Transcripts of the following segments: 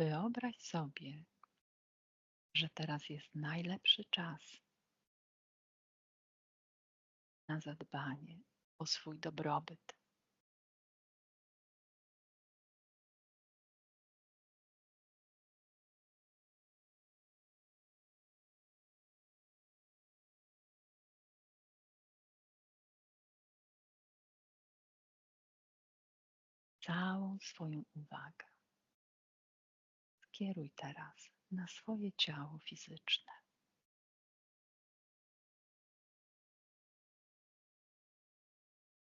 Wyobraź sobie, że teraz jest najlepszy czas na zadbanie o swój dobrobyt. Całą swoją uwagę skieruj teraz na swoje ciało fizyczne.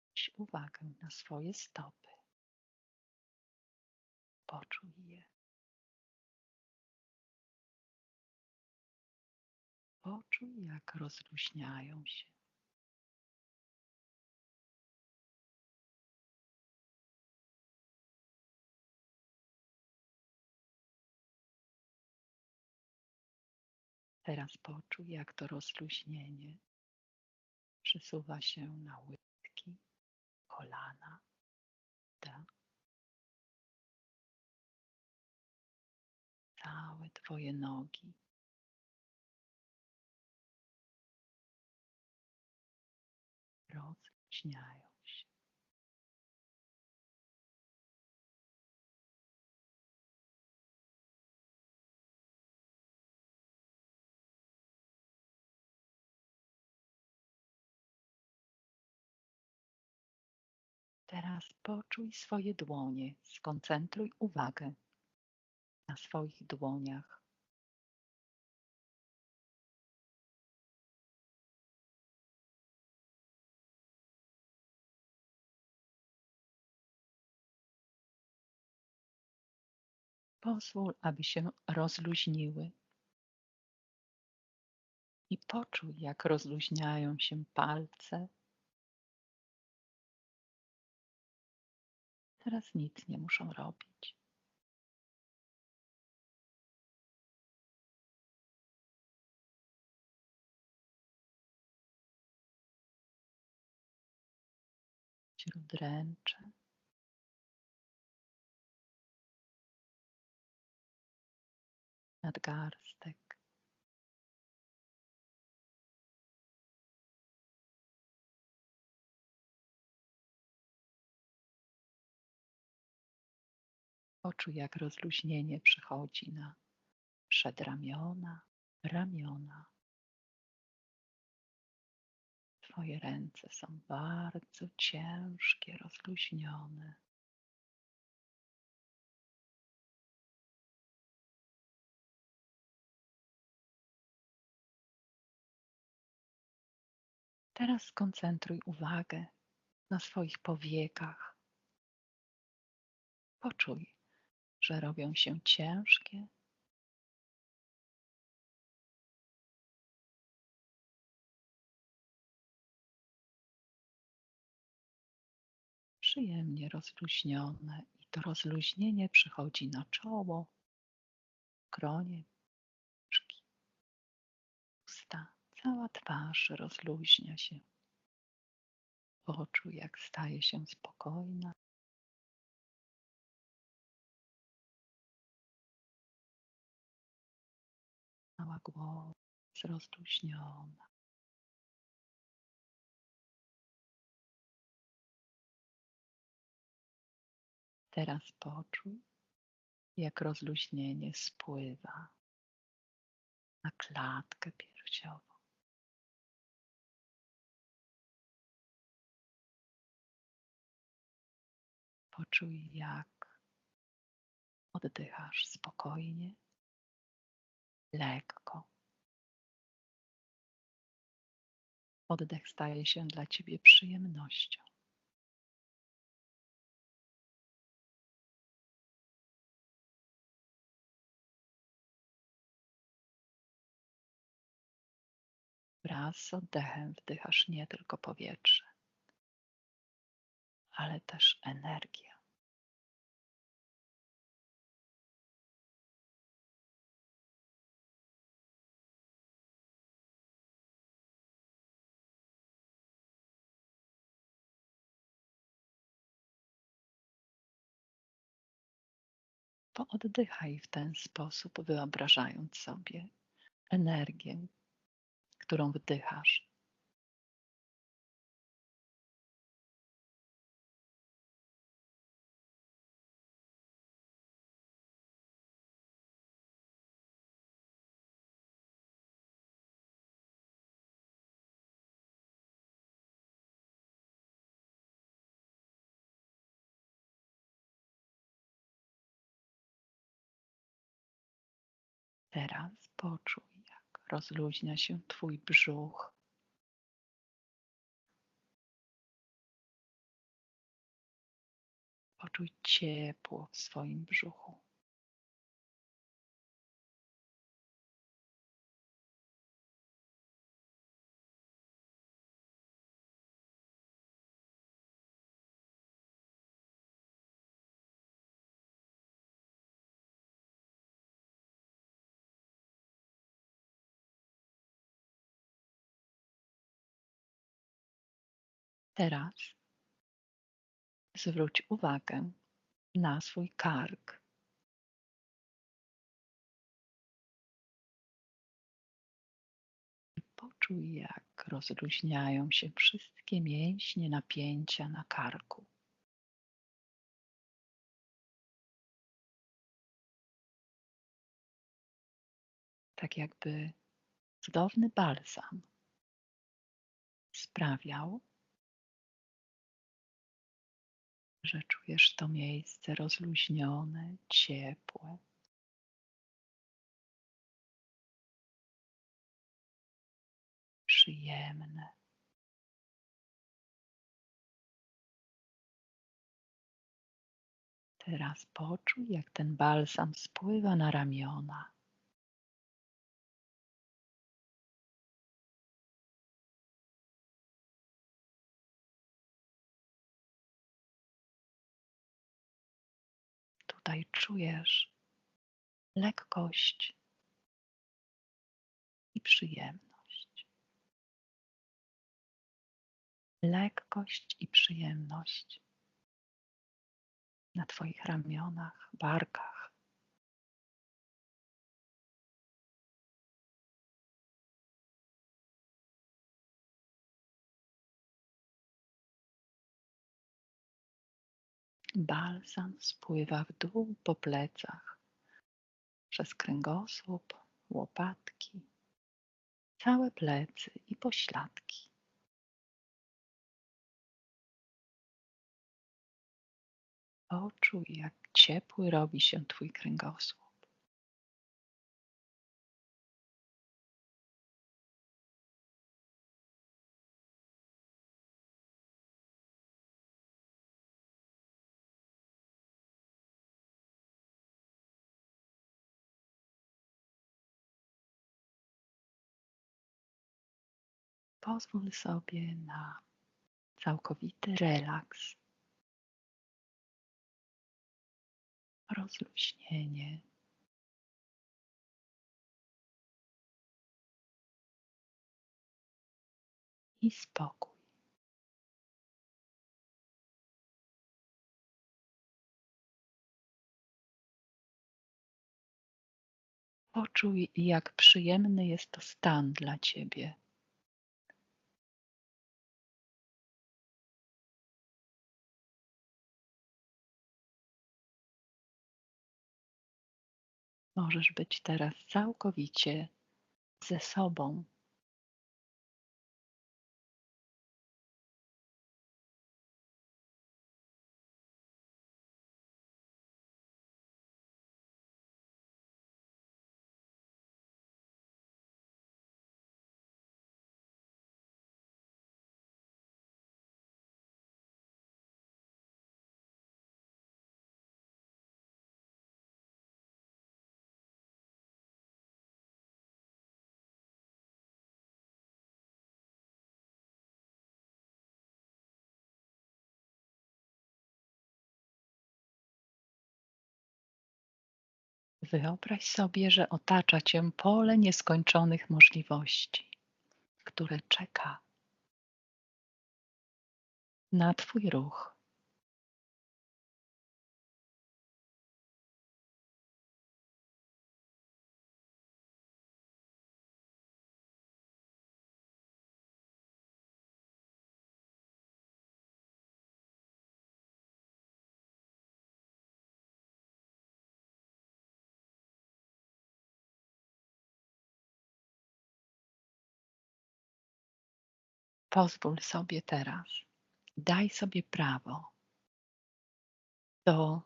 Zwróć uwagę na swoje stopy. Poczuj je. Poczuj, jak rozluźniają się. Teraz poczuj, jak to rozluźnienie przesuwa się na łydki, kolana, da. Całe Twoje nogi. Rozluźniają. Teraz poczuj swoje dłonie. Skoncentruj uwagę na swoich dłoniach. Pozwól, aby się rozluźniły. I poczuj, jak rozluźniają się palce, Teraz nic nie muszą robić. Śródręcze. Nadgarstek. Poczuj, jak rozluźnienie przychodzi na przedramiona, ramiona. Twoje ręce są bardzo ciężkie, rozluźnione. Teraz skoncentruj uwagę na swoich powiekach. Poczuj, że robią się ciężkie. Przyjemnie rozluźnione i to rozluźnienie przychodzi na czoło, kronie, szki, usta, cała twarz rozluźnia się. Poczuj, jak staje się spokojna, Cała głowa rozluźniona. Teraz poczuj, jak rozluźnienie spływa na klatkę piersiową. Poczuj, jak oddychasz spokojnie lekko. Oddech staje się dla Ciebie przyjemnością. Wraz z oddechem wdychasz nie tylko powietrze, ale też energię. Pooddychaj w ten sposób, wyobrażając sobie energię, którą wdychasz. Teraz poczuj, jak rozluźnia się Twój brzuch. Poczuj ciepło w swoim brzuchu. Teraz zwróć uwagę na swój kark. Poczuj, jak rozluźniają się wszystkie mięśnie napięcia na karku. Tak jakby cudowny balsam sprawiał, że czujesz to miejsce rozluźnione, ciepłe. Przyjemne. Teraz poczuj, jak ten balsam spływa na ramiona. Tutaj czujesz lekkość i przyjemność. Lekkość i przyjemność na Twoich ramionach, barkach. Balsam spływa w dół po plecach, przez kręgosłup, łopatki, całe plecy i pośladki. Poczuj, jak ciepły robi się Twój kręgosłup. Pozwól sobie na całkowity relaks, rozluźnienie. I spokój. Poczuj, jak przyjemny jest to stan dla Ciebie. Możesz być teraz całkowicie ze sobą. Wyobraź sobie, że otacza cię pole nieskończonych możliwości, które czeka na Twój ruch. Pozwól sobie teraz, daj sobie prawo do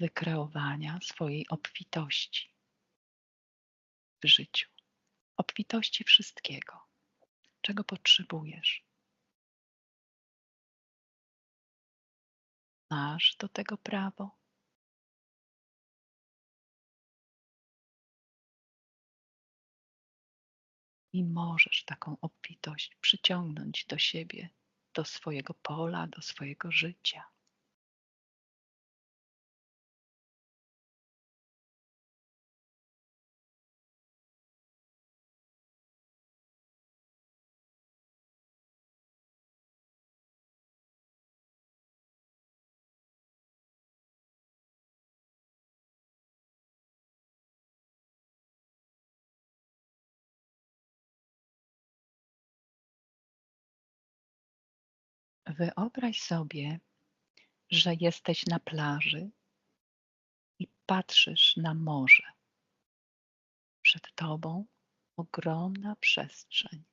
wykreowania swojej obfitości w życiu, obfitości wszystkiego, czego potrzebujesz. Masz do tego prawo. I możesz taką obfitość przyciągnąć do siebie, do swojego pola, do swojego życia. Wyobraź sobie, że jesteś na plaży i patrzysz na morze. Przed tobą ogromna przestrzeń.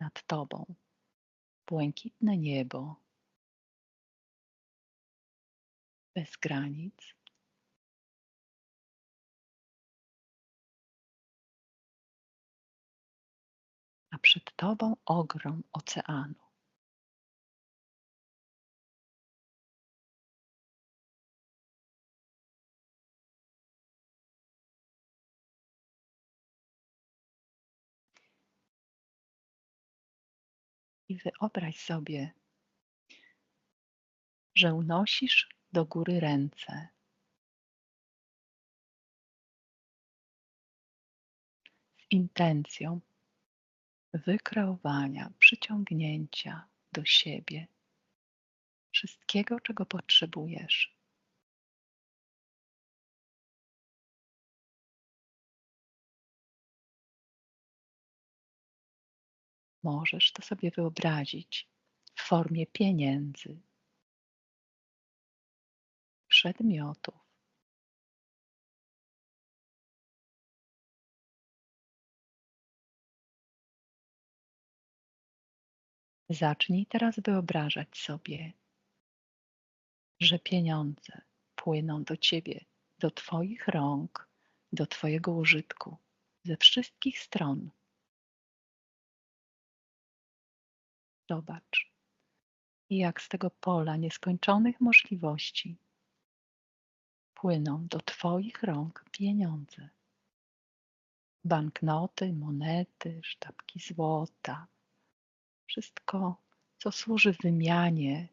Nad tobą błękitne niebo, bez granic. Przed tobą ogrom oceanu. I wyobraź sobie, że unosisz do góry ręce. Z intencją wykreowania, przyciągnięcia do siebie. Wszystkiego, czego potrzebujesz. Możesz to sobie wyobrazić w formie pieniędzy, przedmiotów, Zacznij teraz wyobrażać sobie, że pieniądze płyną do ciebie, do Twoich rąk, do Twojego użytku ze wszystkich stron. Zobacz, jak z tego pola nieskończonych możliwości płyną do Twoich rąk pieniądze. Banknoty, monety, sztabki złota, wszystko, co służy wymianie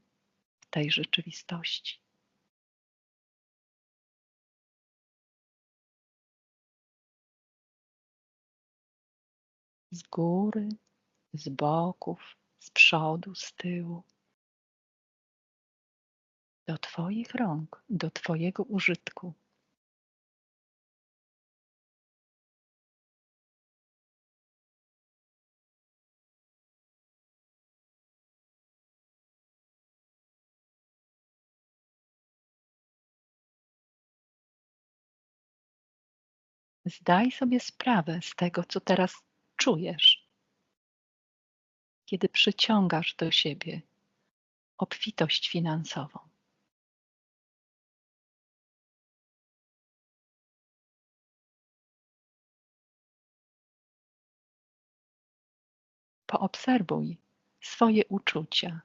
tej rzeczywistości. Z góry, z boków, z przodu, z tyłu. Do Twoich rąk, do Twojego użytku. Zdaj sobie sprawę z tego, co teraz czujesz, kiedy przyciągasz do siebie obfitość finansową. Poobserwuj swoje uczucia,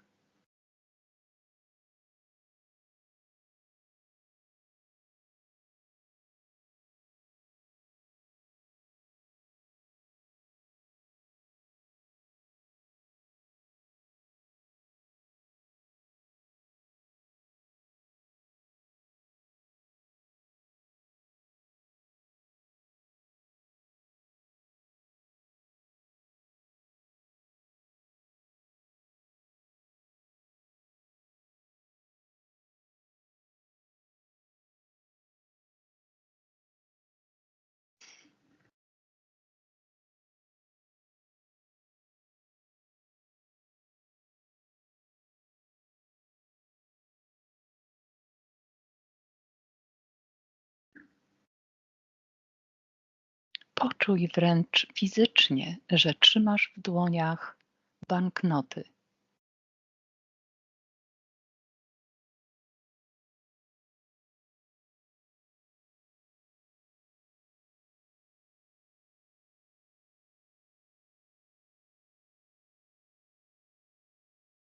Poczuj wręcz fizycznie, że trzymasz w dłoniach banknoty.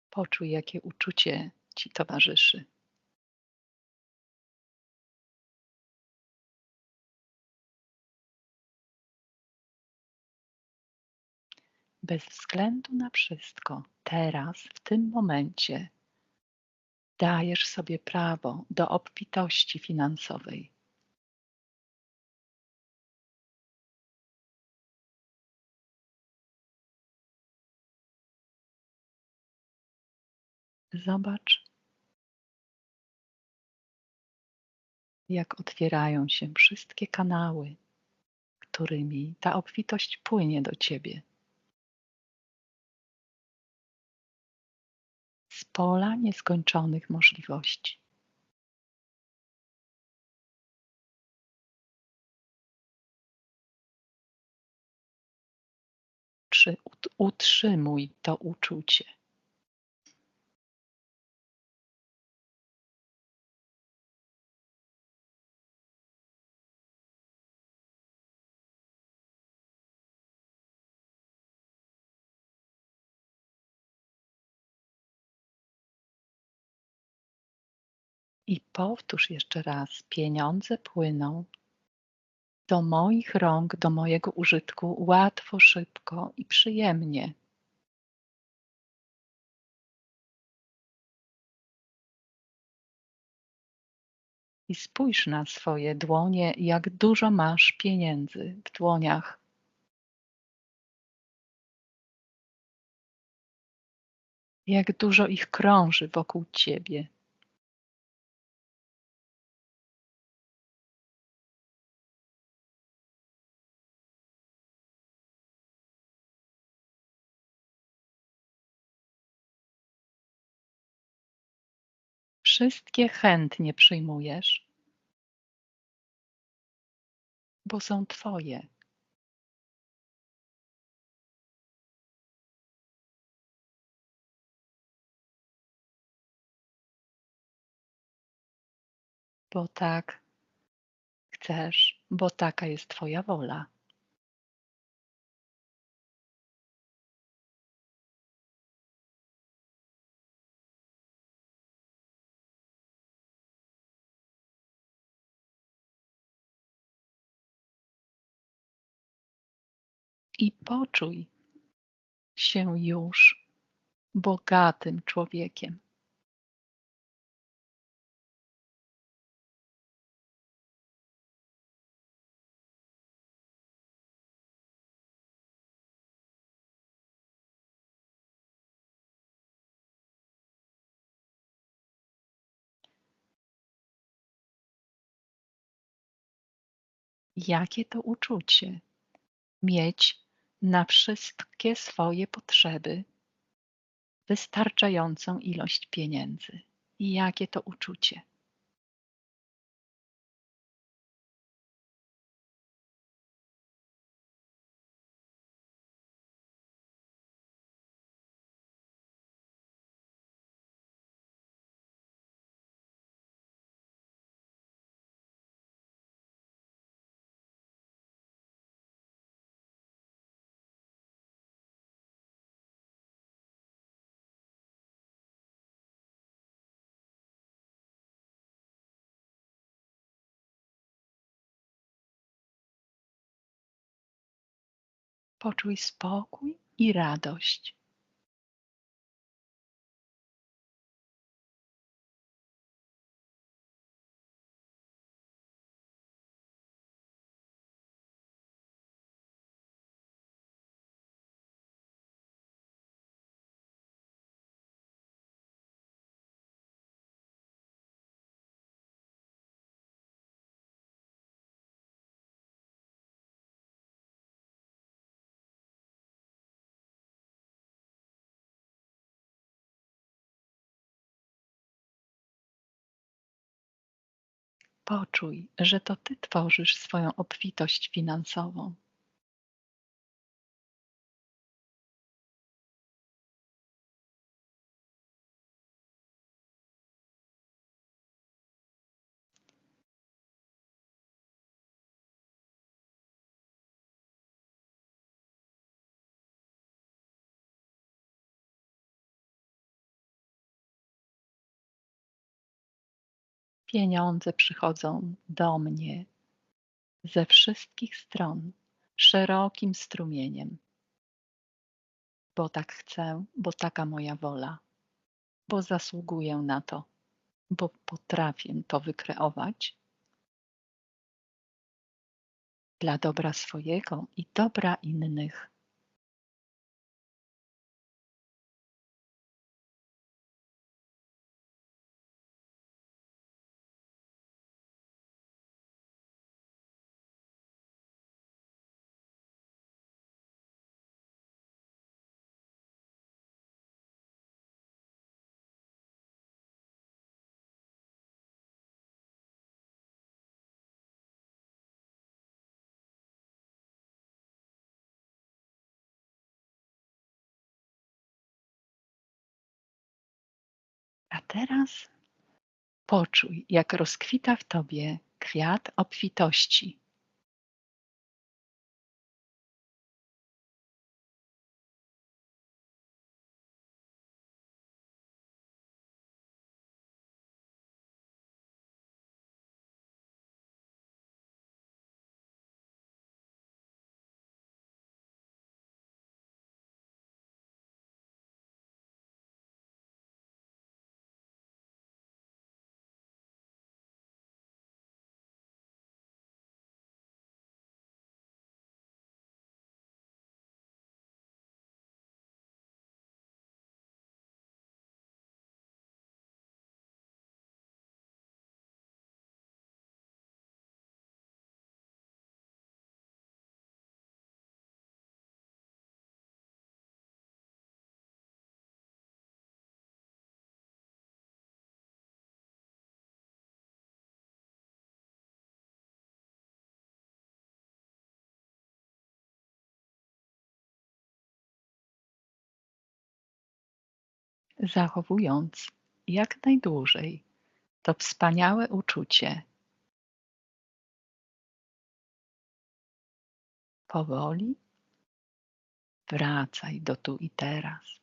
Poczuj, jakie uczucie ci towarzyszy. Bez względu na wszystko, teraz, w tym momencie, dajesz sobie prawo do obfitości finansowej. Zobacz, jak otwierają się wszystkie kanały, którymi ta obfitość płynie do ciebie. Pola nieskończonych możliwości. Utrzymuj to uczucie. I powtórz jeszcze raz: pieniądze płyną do moich rąk, do mojego użytku łatwo, szybko i przyjemnie. I spójrz na swoje dłonie, jak dużo masz pieniędzy w dłoniach. Jak dużo ich krąży wokół ciebie. Wszystkie chętnie przyjmujesz, bo są Twoje. Bo tak chcesz, bo taka jest Twoja wola. I poczuj się już bogatym człowiekiem. Jakie to uczucie mieć na wszystkie swoje potrzeby wystarczającą ilość pieniędzy. I jakie to uczucie? Poczuj spokój i radość. Poczuj, że to Ty tworzysz swoją obfitość finansową. Pieniądze przychodzą do mnie ze wszystkich stron, szerokim strumieniem, bo tak chcę, bo taka moja wola, bo zasługuję na to, bo potrafię to wykreować dla dobra swojego i dobra innych. Teraz poczuj, jak rozkwita w tobie kwiat obfitości. Zachowując jak najdłużej to wspaniałe uczucie. Powoli wracaj do tu i teraz.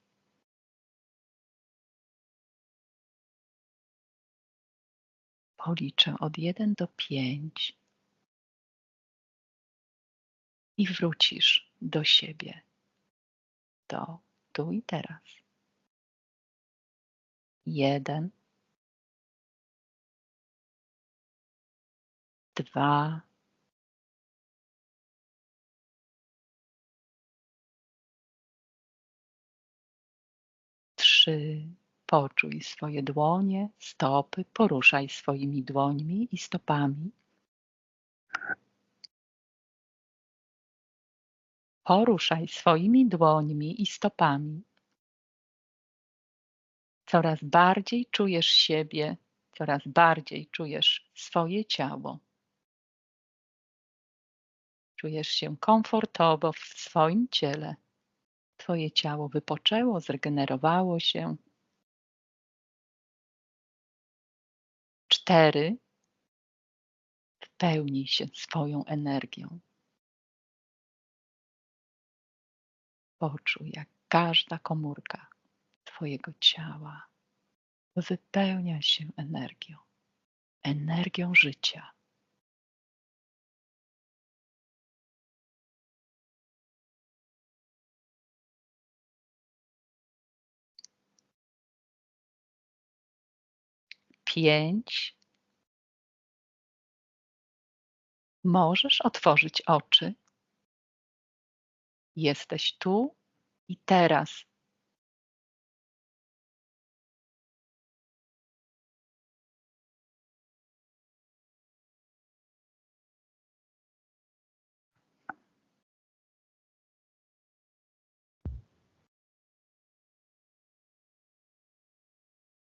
Policzę od jeden do pięć i wrócisz do siebie, do tu i teraz jeden, dwa, trzy. Poczuj swoje dłonie, stopy, poruszaj swoimi dłońmi i stopami. Poruszaj swoimi dłońmi i stopami. Coraz bardziej czujesz siebie, coraz bardziej czujesz swoje ciało. Czujesz się komfortowo w swoim ciele. Twoje ciało wypoczęło, zregenerowało się. Cztery. Wpełnij się swoją energią. Poczuj, jak każda komórka Twojego ciała wypełnia się energią, energią życia. Pięć. Możesz otworzyć oczy. Jesteś tu i teraz